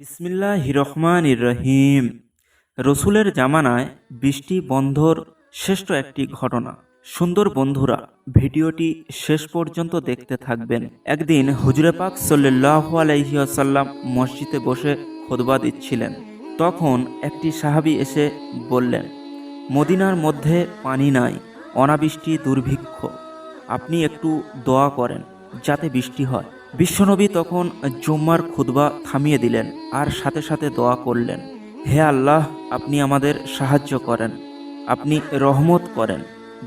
বিসমিল্লাহ রহমান রহিম। রসুলের জামানায় বৃষ্টি বন্ধর শ্রেষ্ঠ একটি ঘটনা। সুন্দর বন্ধুরা, ভিডিওটি শেষ পর্যন্ত দেখতে থাকবেন। একদিন হুজুরে পাক সাল্লাহ আলাইসাল্লাম মসজিদে বসে খোদবা দিচ্ছিলেন। তখন একটি সাহাবি এসে বললেন, মদিনার মধ্যে পানি নাই, অনাবৃষ্টি দুর্ভিক্ষ। আপনি একটু দোয়া করেন, যাতে বৃষ্টি হয়। বিশ্বনবী তখন জুম্মার খুতবা থামিয়ে দিলেন আর সাথে সাথে দোয়া করলেন, হে আল্লাহ, আপনি আমাদের সাহায্য করেন, আপনি রহমত করেন,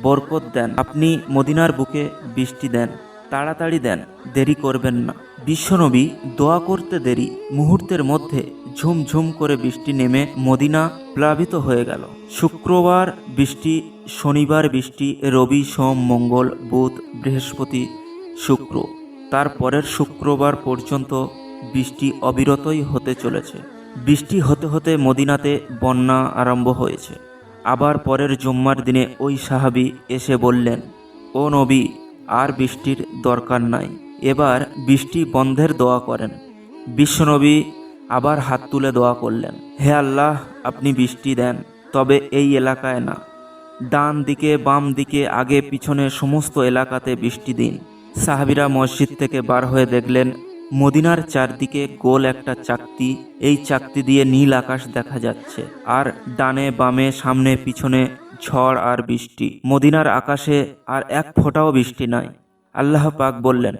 বরকত দেন, আপনি মদিনার বুকে বৃষ্টি দেন, তাড়াতাড়ি দেন, দেরি করবেন না। বিশ্বনবী দোয়া করতে দেরি মুহূর্তের মধ্যে ঝুমঝুম করে বৃষ্টি নেমে মদিনা প্লাবিত হয়ে গেল। শুক্রবার বৃষ্টি, শনিবার বৃষ্টি, রবি সোম, মঙ্গল, বুধ, বৃহস্পতি, শুক্র। তার পরের শুক্রবার পর্যন্ত বৃষ্টি অবিরতই হতে চলেছে। বৃষ্টি হতে হতে মদিনাতে বন্যা আরম্ভ হয়েছে। আবার পরের জুম্মার দিনে ওই সাহাবি এসে বললেন, ও নবী, আর বৃষ্টির দরকার নাই। এবার বৃষ্টি বন্ধের দোয়া করেন। বিশ্বনবী আবার হাত তুলে দোয়া করলেন, হে আল্লাহ, আপনি বৃষ্টি দেন, তবে এই এলাকায় না। ডান দিকে বাম দিকে আগে পিছনে সমস্ত এলাকাতে বৃষ্টি দিন। সাহাবিরা মসজিদ থেকে বার হয়ে দেখলেন, মদিনার চারদিকে গোল একটা চাকতি। এই চাকতি দিয়ে নীল আকাশ দেখা যাচ্ছে আর ডানে বামে, সামনে পিছনে ঝড় আর বৃষ্টি। মদিনার আকাশে আর এক ফোঁটাও বৃষ্টি নাই। আল্লাহ পাক বললেন,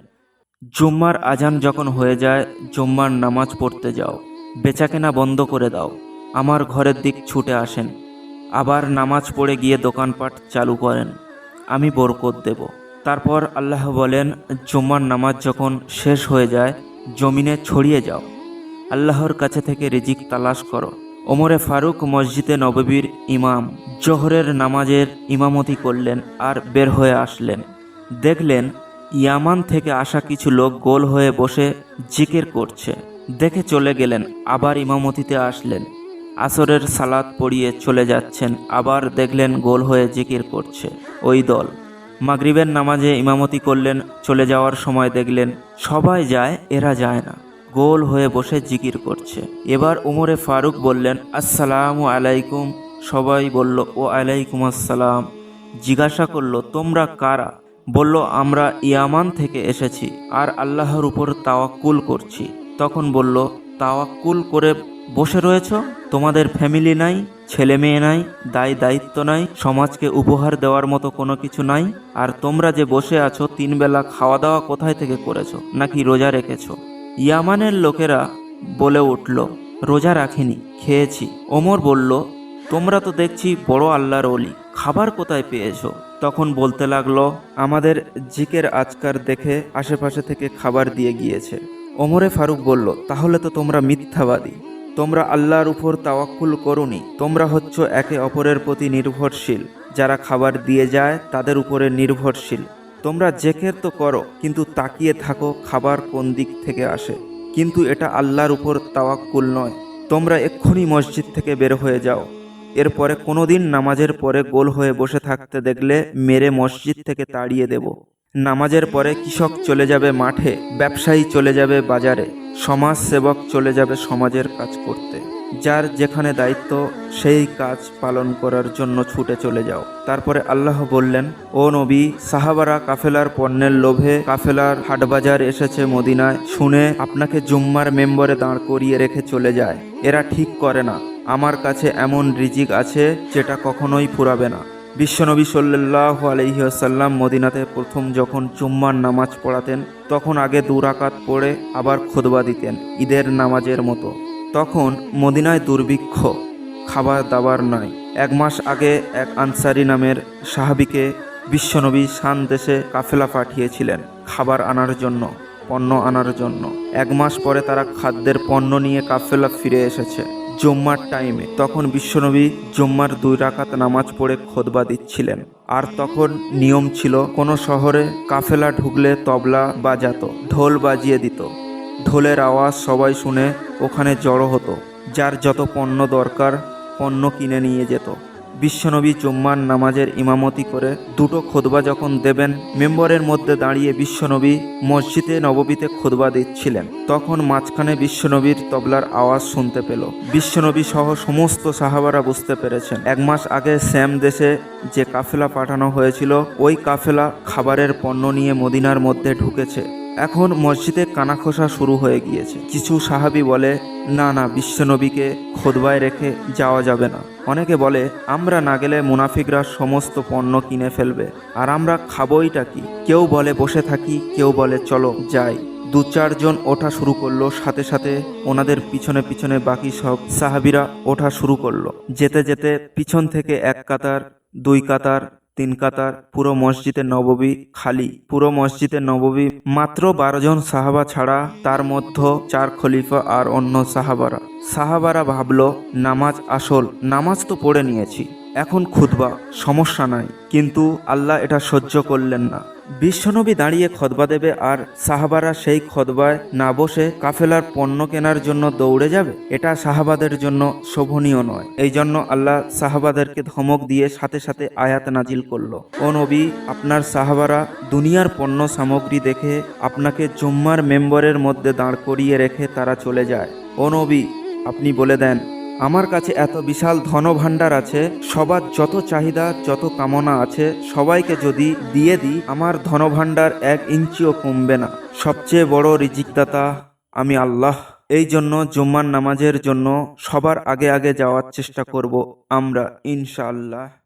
জুম্মার আজান যখন হয়ে যায়, জুম্মার নামাজ পড়তে যাও। বেচাকেনা বন্ধ করে দাও। আমার ঘরের দিক ছুটে আসেন। আবার নামাজ পড়ে গিয়ে দোকানপাট চালু করেন। আমি বরকত দেব। তারপর আল্লাহ বলেন, জুম্মার নামাজ যখন শেষ হয়ে যায়, জমিনে ছড়িয়ে যাও। আল্লাহর কাছে থেকে রিজিক তালাশ করো। ওমরে ফারুক মসজিদে নববীর ইমাম, জোহরের নামাজের ইমামতি করলেন আর বের হয়ে আসলেন। দেখলেন, ইয়ামান থেকে আসা কিছু লোক গোল হয়ে বসে জিকির করছে। দেখে চলে গেলেন, আবার ইমামতিতে আসলেন। আসরের সালাত পড়িয়ে চলে যাচ্ছেন, আবার দেখলেন গোল হয়ে জিকির করছে ওই দল। মাগরিবের নামাজে ইমামতি করলেন, চলে যাওয়ার সময় দেখলেন, সবাই যায়, এরা যায় না। গোল হয়ে বসে জিকির করছে। এবার উমরে ফারুক বললেন, আসসালামু আলাইকুম। সবাই বলল, ও আলাইকুম আসসালাম। জিজ্ঞাসা করল, তোমরা কারা? বলল, আমরা ইয়ামান থেকে এসেছি, আর আল্লাহর উপর তাওয়াক্কুল করছি। তখন বলল, তাওয়াক্কুল করে বসে রয়েছ? তোমাদের ফ্যামিলি নাই, ছেলে মেয়ে নাই, দায় দায়িত্ব নাই, সমাজকে উপহার দেওয়ার মতো কোনো কিছু নাই। আর তোমরা যে বসে আছো, তিন বেলা খাওয়া দাওয়া কোথায় থেকে করেছ? নাকি রোজা রেখেছো? ইয়ামানের লোকেরা বলে উঠল, রোজা রাখিনি, খেয়েছি। ওমর বলল, তোমরা তো দেখছি বড় আল্লাহর অলি খাবার কোথায় পেয়েছ? তখন বলতে লাগল, আমাদের জিকের আজকার দেখে আশেপাশে থেকে খাবার দিয়ে গিয়েছে। ওমরে ফারুক বলল, তাহলে তো তোমরা মিথ্যাবাদী। তোমরা আল্লাহর উপর তাওয়াক্কুল করুনি। তোমরা হচ্ছ একে অপরের প্রতি নির্ভরশীল। যারা খাবার দিয়ে যায়, তাদের উপরে নির্ভরশীল। তোমরা জেকের তো করো, কিন্তু তাকিয়ে থাকো খাবার কোন দিক থেকে আসে। কিন্তু এটা আল্লাহর উপর তাওয়াক্কুল নয়। তোমরা এক্ষুনি মসজিদ থেকে বের হয়ে যাও। এরপরে কোনোদিন নামাজের পরে গোল হয়ে বসে থাকতে দেখলে মেরে মসজিদ থেকে তাড়িয়ে দেব। নামাজের পরে কৃষক চলে যাবে মাঠে, ব্যবসায়ী চলে যাবে বাজারে। সমাজ সেবক চলে যাবে সমাজের কাজ করতে। যার যেখানে দায়িত্ব, সেই কাজ পালন করার জন্য ছুটে চলে যাও। তারপরে আল্লাহ বললেন, ও নবী, সাহাবারা কাফেলার পণ্যের লোভে কাফেলার হাটবাজার এসেছে মদিনায়। শুনে আপনাকে জুম্মার মেম্বরে দাঁড় করিয়ে রেখে চলে যায়। এরা ঠিক করে না। আমার কাছে এমন রিজিক আছে যেটা কখনোই ফুরাবে না। বিশ্বনবী সাল্লাহ আলহিহাসাল্লাম মদিনাতে প্রথম যখন জুম্মার নামাজ পড়াতেন, তখন আগে দুরাকাত পড়ে আবার খোদবা দিতেন ঈদের নামাজের মতো। তখন মদিনায় দুর্ভিক্ষ খাবার দাবার নাই। এক মাস আগে এক আনসারি নামের সাহাবিকে বিশ্বনবী শান দেশে কাফেলা পাঠিয়েছিলেন খাবার আনার জন্য, পণ্য আনার জন্য। এক মাস পরে তারা খাদ্যের পণ্য নিয়ে কাফেলা ফিরে এসেছে। জুম্মার টাইমে তখন বিশ্বনবী জম্মার দুই রাকাত নামাজ পড়ে খোদবা দিচ্ছিলেন। আর তখন নিয়ম ছিল, কোনো শহরে কাফেলা ঢুকলে তবলা বাজাতো, ঢোল বাজিয়ে দিত। ঢোলের আওয়াজ সবাই শুনে ওখানে জড়ো হতো, যার যত পণ্য দরকার পণ্য কিনে নিয়ে যেত। বিশ্বনবী জুম্মার নামাজের ইমামতি করে দুটো খোদবা যখন দেবেন, মেম্বরের মধ্যে দাঁড়িয়ে বিশ্বনবী মসজিদে নববীতে খোদবা দিচ্ছিলেন। তখন মাঝখানে বিশ্বনবীর তবলার আওয়াজ শুনতে পেল। বিশ্বনবী সহ সমস্ত সাহাবারা বুঝতে পেরেছেন। এক মাস আগে স্যাম দেশে যে কাফেলা পাঠানো হয়েছিল, ওই কাফেলা খাবারের পণ্য নিয়ে মদিনার মধ্যে ঢুকেছে। এখন মসজিদে কানাখোসা শুরু হয়ে গিয়েছে। কিছু সাহাবি বলে, না না, বিশ্বনবীকে খোদবায় রেখে যাওয়া যাবে না। অনেকে বলে, আমরা না গেলে মুনাফিকরা সমস্ত পণ্য কিনে ফেলবে। আর আমরা খাবোইটা কি? কেউ বলে, বসে থাকি। কেউ বলে, চলো, যাই। দু চারজন ওঠা শুরু করল, সাথে সাথে ওনাদের পিছনে পিছনে বাকি সব সাহাবিরা ওঠা শুরু করল। যেতে যেতে পিছন থেকে এক কাতার, দুই কাতার তিন কাতার, পুরো মসজিদে নববী খালি, পুরো মসজিদে নববী মাত্র বারো জন সাহাবা ছাড়া তার মধ্যে চার খলিফা আর অন্য সাহাবারা। সাহাবারা ভাবল, নামাজ আসল, নামাজ তো পড়ে নিয়েছি, এখন খুদবা সমস্যা নাই, কিন্তু আল্লাহ এটা সহ্য করলেন না। বিশ্বনবী দাঁড়িয়ে খদবা দেবে আর সাহাবারা সেই খদবায় না বসে কাফেলার পণ্য কেনার জন্য দৌড়ে যাবে? এটা সাহাবাদের জন্য শোভনীয় নয়। এই জন্য আল্লাহ সাহাবাদেরকে ধমক দিয়ে সাথে সাথে আয়াত নাজিল করল। ও নবী, আপনার সাহাবারা দুনিয়ার পণ্য সামগ্রী দেখে আপনাকে জুম্মার মেম্বরের মধ্যে দাঁড় করিয়ে রেখে তারা চলে যায়। ও নবী, আপনি বলে দেন আমার কাছে এত বিশাল ধনভাণ্ডার আছে, সবার যত চাহিদা, যত কামনা আছে, সবাইকে যদি দিয়ে দিই, আমার ধনভাণ্ডার এক ইঞ্চিও কমবে না। সবচেয়ে বড় রিজিকদাতা আমি আল্লাহ। এই জন্য জুম্মার নামাজের জন্য সবার আগে আগে যাওয়ার চেষ্টা করব আমরা, ইনশাআল্লাহ।